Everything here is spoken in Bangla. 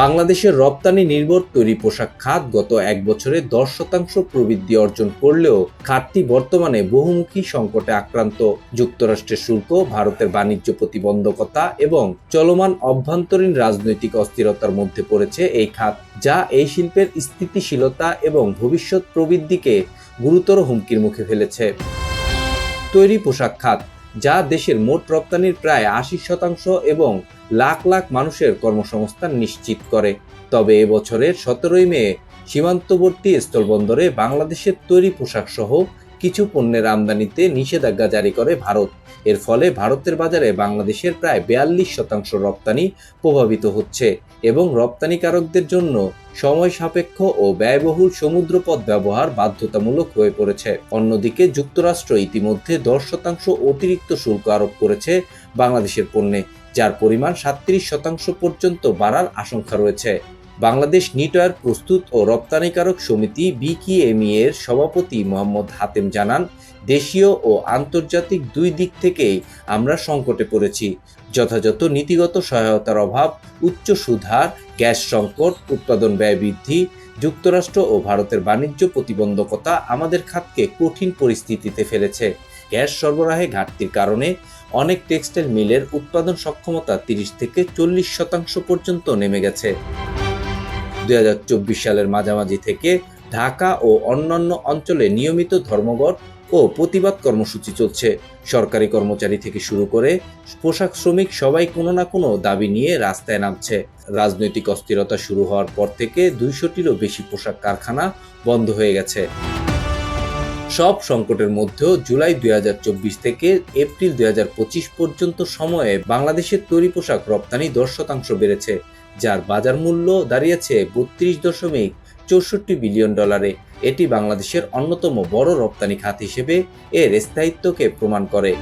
বাংলাদেশের রপ্তানি নির্ভর তৈরি পোশাক খাত গত এক বছরে দশ শতাংশ প্রবৃদ্ধি অর্জন করলেও খাতটি বর্তমানে বহুমুখী সংকটে আক্রান্ত। যুক্তরাষ্ট্রের শুল্ক, ভারতের বাণিজ্য প্রতিবন্ধকতা এবং চলমান অভ্যন্তরীণ রাজনৈতিক অস্থিরতার মধ্যে পড়েছে এই খাত, যা এই শিল্পের স্থিতিশীলতা এবং ভবিষ্যৎ প্রবৃদ্ধিকে গুরুতর হুমকির মুখে ফেলেছে। তৈরি পোশাক খাত যা দেশের মোট রপ্তানির প্রায় আশি শতাংশ এবং লাখ লাখ মানুষের কর্মসংস্থান নিশ্চিত করে। তবে এবছরের সতেরোই মে সীমান্তবর্তী স্থলবন্দরে বাংলাদেশের তৈরি পোশাক সহ কিছু পণ্যের আমদানিতে নিষেধাজ্ঞা জারি করে ভারত। এর ফলে ভারতের বাজারে বাংলাদেশের প্রায় বিয়াল্লিশ শতাংশ রপ্তানি প্রভাবিত হচ্ছে এবং রপ্তানিকারকদের জন্য সময় সাপেক্ষ ও ব্যয়বহুল সমুদ্রপথ ব্যবহার বাধ্যতামূলক হয়ে পড়েছে। অন্যদিকে যুক্তরাষ্ট্র ইতিমধ্যে দশ শতাংশ অতিরিক্ত শুল্ক আরোপ করেছে বাংলাদেশের পণ্যে, যার পরিমাণ সাতত্রিশ শতাংশ পর্যন্ত বাড়ার আশঙ্কা রয়েছে। বাংলাদেশ নিটয়ার প্রস্তুত ও রপ্তানিকারক সমিতি বিকিএমই এর সভাপতি মোহাম্মদ হাতেম জানান, দেশীয় ও আন্তর্জাতিক দুই দিক থেকেই আমরা সংকটে পড়েছি। যথাযথ নীতিগত সহায়তার অভাব, উচ্চ সুধার, গ্যাস সংকট, উৎপাদন ব্যয় বৃদ্ধি, যুক্তরাষ্ট্র ও ভারতের বাণিজ্য প্রতিবন্ধকতা আমাদের খাতকে কঠিন পরিস্থিতিতে ফেলেছে। গ্যাস সরবরাহে ঘাটতির কারণে অনেক টেক্সটাইল মিলের উৎপাদন সক্ষমতা তিরিশ থেকে চল্লিশ শতাংশ পর্যন্ত নেমে গেছে। দুই হাজার চব্বিশ সালের মাঝামাঝি থেকে ঢাকা ও অন্যান্য অঞ্চলে নিয়মিত ধর্মঘট ও প্রতিবাদ কর্মসূচি চলছে। সরকারি কর্মচারী থেকে শুরু করে পোশাক শ্রমিক সবাই কোনো না কোনো দাবি নিয়ে রাস্তায় নামছে। রাজনৈতিক অস্থিরতা শুরু হওয়ার পর থেকে দুইশোটিরও বেশি পোশাক কারখানা বন্ধ হয়ে গেছে। সব সংকটের মধ্যেও জুলাই দুই হাজার চব্বিশ থেকে এপ্রিল দুই হাজার পঁচিশ পর্যন্ত সময়ে বাংলাদেশের তৈরি পোশাক রপ্তানি দশ শতাংশ বেড়েছে। যার বাজার মূল্য দাঁড়িয়েছে বত্রিশ দশমিক চৌষট্টি বিলিয়ন ডলারে। এটি বাংলাদেশের অন্যতম বড় রপ্তানি খাত হিসেবে এর স্থায়িত্বকে প্রমাণ করে।